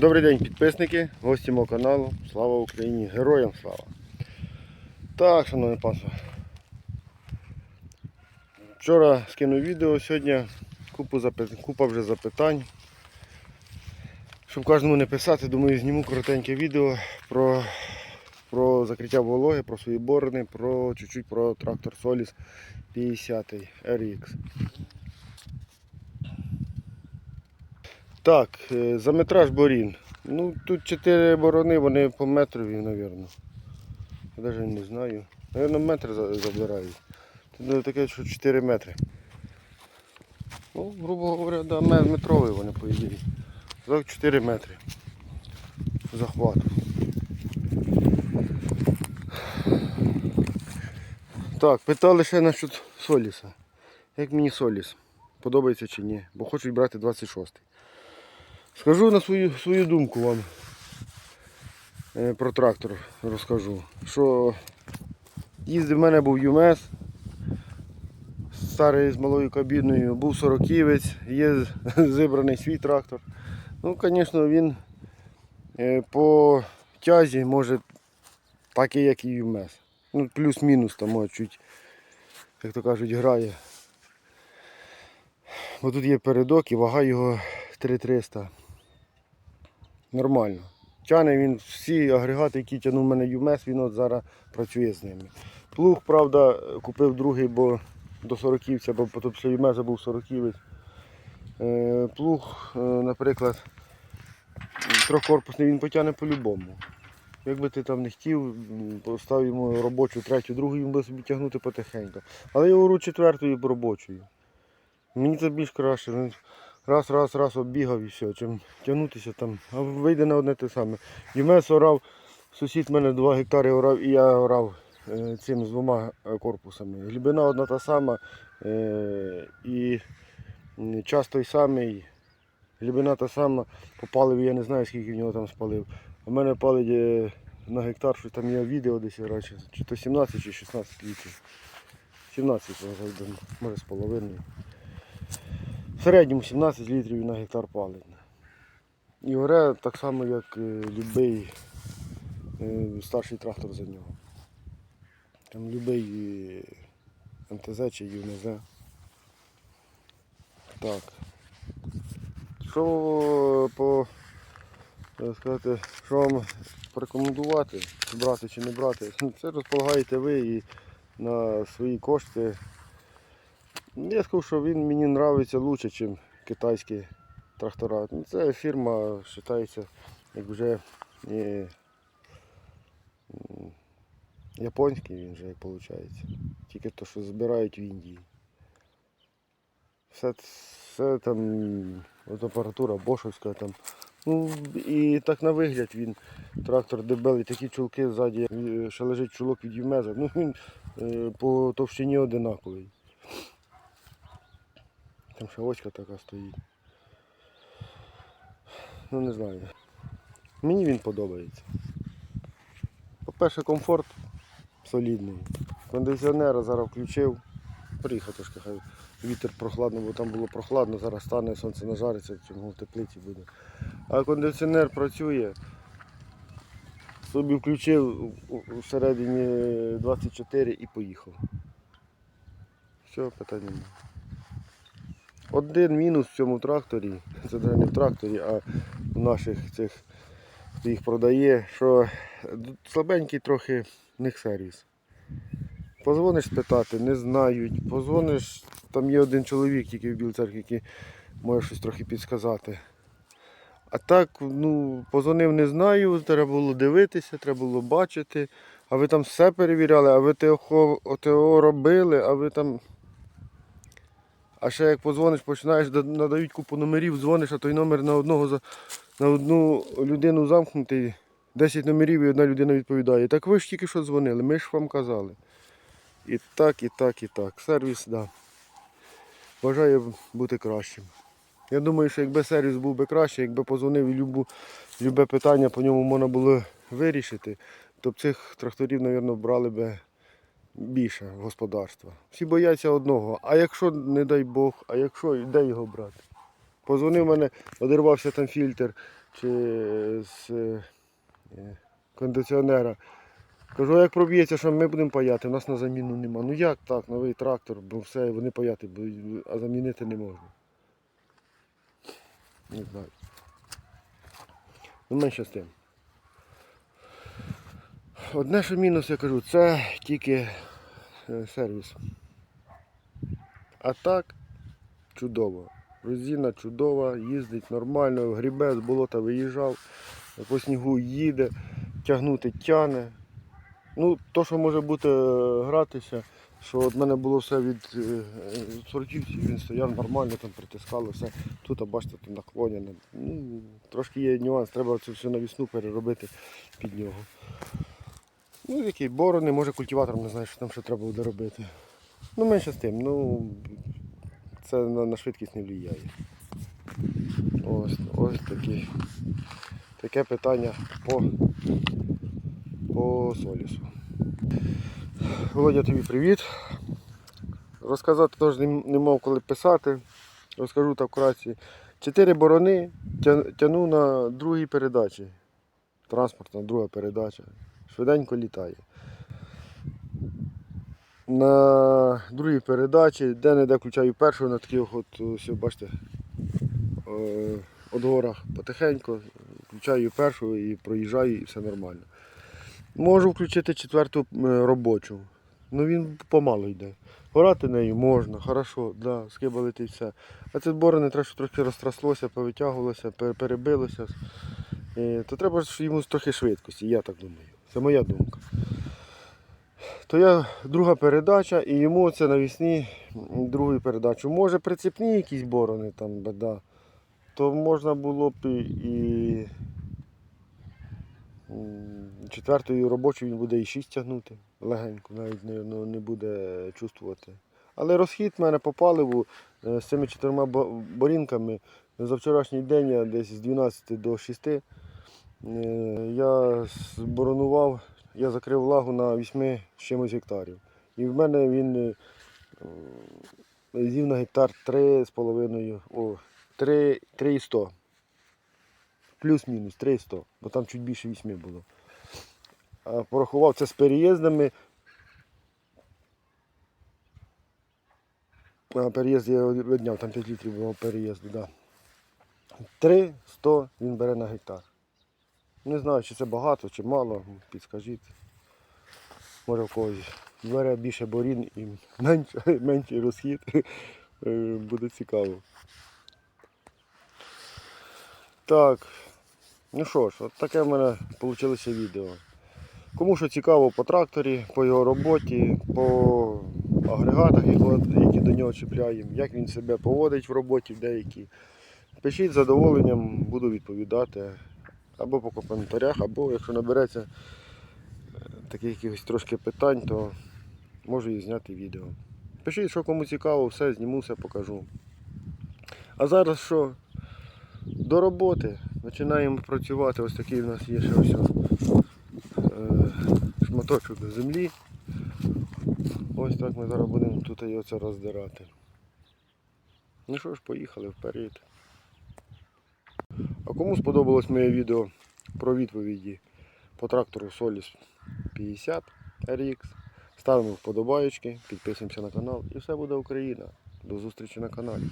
Добрий день, підписники, гості мого каналу. Слава Україні! Героям слава! Так, шановне панство. Вчора скинув відео, сьогодні купу запит- купа вже запитань. Щоб кожному не писати, думаю, зніму коротеньке відео про, про закриття вологи, про свої борони, про чуть-чуть про трактор Solis 50 RX. Так, е, за метраж борін. Ну, тут 4 борони, вони по метрові, мабуть. Я навіть не знаю. Наверно, метр забирають. Тут таке, що 4 метри. Ну, грубо говоря, да, ме- метрові вони по ідеї. Так 4 метри. Захвату. Так, питали ще насчет Соліса. Як мені Соліс? Подобається чи ні? Бо хочуть брати 26-й. Скажу на свою, свою думку вам е, про трактор розкажу. Що їздив в мене був ЮМЕС, старий з малою кабіною, був сороківець, є зібраний свій трактор. Ну, звісно, він е, по тязі може такий, як і ЮМЕС. Ну, плюс-мінус там чуть, як то кажуть, грає. Бо тут є передок і вага його 3300. Нормально. Тяне він всі агрегати, які тягнув мене ЮМЕС, він от зараз працює з ними. Плуг, правда, купив другий, бо до 40-вця, бо після ЮМЕСа був 40-вець. Е, Плуг, е, наприклад, трьохкорпусний він потягне по-любому. Якби ти там не хотів, постав йому робочу, третю, другу, він буде собі тягнути потихеньку. Але я говорю четвертою робочою. Мені це більш краще. Раз, раз, раз оббігав і все. Чим тягнутися там. А вийде на одне те саме. Юмес орав, сусід мене 2 гектари орав і я орав е, цим з двома е, корпусами. Глибина одна та сама е, і час той самий, глибина та сама. По паливі я не знаю, скільки в нього там спалив. У мене палить на гектар, що там є відео десь радше, чи то 17 чи 16 літрів. 17, може, може з половиною. В середньому 17 літрів на гектар палить. І горе так само, як е, любий е, старший трактор за нього. Там любий е, МТЗ чи ЮНЗ. Так. Що по сказати, що вам порекомендувати, брати чи не брати, це розполагаєте ви і на свої кошти. Я скажу, що він мені подобається краще, ніж китайські трактора. Це фірма вважається як вже е, м, японський він вже виходить. Тільки то, що збирають в Індії. Все, все там от апаратура бошовська там. Ну і так на вигляд він трактор дебелий, такі чулки ззаді, е, ще лежить чулок від Юмеза. Ну він е, по товщині одинаковий. Там ще очка така стоїть. Ну не знаю. Мені він подобається. По-перше, комфорт солідний. Кондиціонер зараз включив. Приїхав трошки хай вітер прохладно, бо там було прохладно, зараз стане, сонце нажариться, в теплиці буде. А кондиціонер працює. Собі включив всередині 24 і поїхав. Все, питань немає. Один мінус в цьому тракторі, це навіть не в тракторі, а в наших цих, хто їх продає, що слабенький трохи в них сервіс. Позвониш спитати, не знають. Позвониш, там є один чоловік, тільки в Білій який може щось трохи підсказати. А так, ну, позвонив, не знаю, треба було дивитися, треба було бачити. А ви там все перевіряли, а ви ТО, робили, а ви там. А ще як позвониш, починаєш, надають купу номерів, дзвониш, а той номер на одного на одну людину замкнутий, 10 номерів і одна людина відповідає. Так ви ж тільки що дзвонили, ми ж вам казали. І так, і так, і так. Сервіс, так. Да. Бажаю бути кращим. Я думаю, що якби сервіс був би краще, якби позвонив і любу, любе питання по ньому можна було вирішити, то б цих тракторів, мабуть, брали би більше господарства. Всі бояться одного. А якщо, не дай Бог, а якщо, де його брати? Позвонив мене, одірвався там фільтр, чи з е, кондиціонера. Кажу, як проб'ється, що ми будемо паяти, у нас на заміну нема. Ну як так, новий трактор, бо все, вони паяти а замінити не можна. Не знаю. Ну менше з тим. Одне, що мінус, я кажу, це тільки е, сервіс. А так, чудово. Резина чудова, їздить нормально, грібе з болота виїжджав, по снігу їде, тягнути тяне. Ну, то, що може бути е, гратися, що от мене було все від е, сортівців, він стояв нормально, там притискало все. Тут, а бачите, там наклонене. Ну, трошки є нюанс, треба це все навісну переробити під нього. Ну, який борони, може культиватором не знаю, що там ще треба буде робити. Ну, менше з тим, ну це на, на швидкість не впливає. Ось, ось такі, таке питання по, по солісу. Володя, тобі привіт. Розказати теж не, мав коли писати. Розкажу так вкратці. Чотири борони тя- тягну на другій передачі. Транспортна друга передача. Швиденько літає. На другій передачі, де не де включаю першу, на таких от, ось, бачите, е, от горах потихеньку, включаю першу і проїжджаю і все нормально. Можу включити четверту е, робочу. Ну він помало йде. Горати нею можна, хорошо, да, скибалити і все. А це борони треба, щоб трохи розтраслося, повитягувалося, перебилося. Е, То треба ж йому трохи швидкості, я так думаю. Це моя думка. То я друга передача і йому це навісні другу передачу. Може прицепні якісь борони там, да, то можна було б і, четвертою робочою він буде і 6 тягнути легенько, навіть не, ну, не буде чувствувати. Але розхід в мене по паливу е, з цими чотирма борінками за вчорашній день я десь з 12 до 6 е, я зборонував, я закрив влагу на 8 з чимось гектарів. І в мене він е, м, з'їв на гектар 3,5, о, 3, 3,100. Плюс-мінус 3,100, бо там чуть більше 8 було. А порахував це з переїздами. А переїзд я відняв, там 5 літрів було переїзду, так. Да. 3 100 він бере на гектар. Не знаю, чи це багато, чи мало, підскажіть. Може в когось бере більше борін і менше, менший розхід. Е, Буде цікаво. Так. Ну що ж, от таке в мене вийшло відео. Кому що цікаво по тракторі, по його роботі, по агрегатах, які- до нього чіпляємо, як він себе поводить в роботі деякі. Пишіть з задоволенням, буду відповідати або по коментарях, або якщо набереться е, таких якихось трошки питань, то можу і зняти відео. Пишіть, що кому цікаво, все зніму, все покажу. А зараз що? До роботи. Починаємо працювати. Ось такий у нас є ще ось е, шматочок землі. Ось так ми зараз будемо тут і оце роздирати. Ну що ж, поїхали вперед. А кому сподобалось моє відео про відповіді по трактору Solis 50 RX, ставимо вподобаєчки, підписуємося на канал і все буде Україна. До зустрічі на каналі.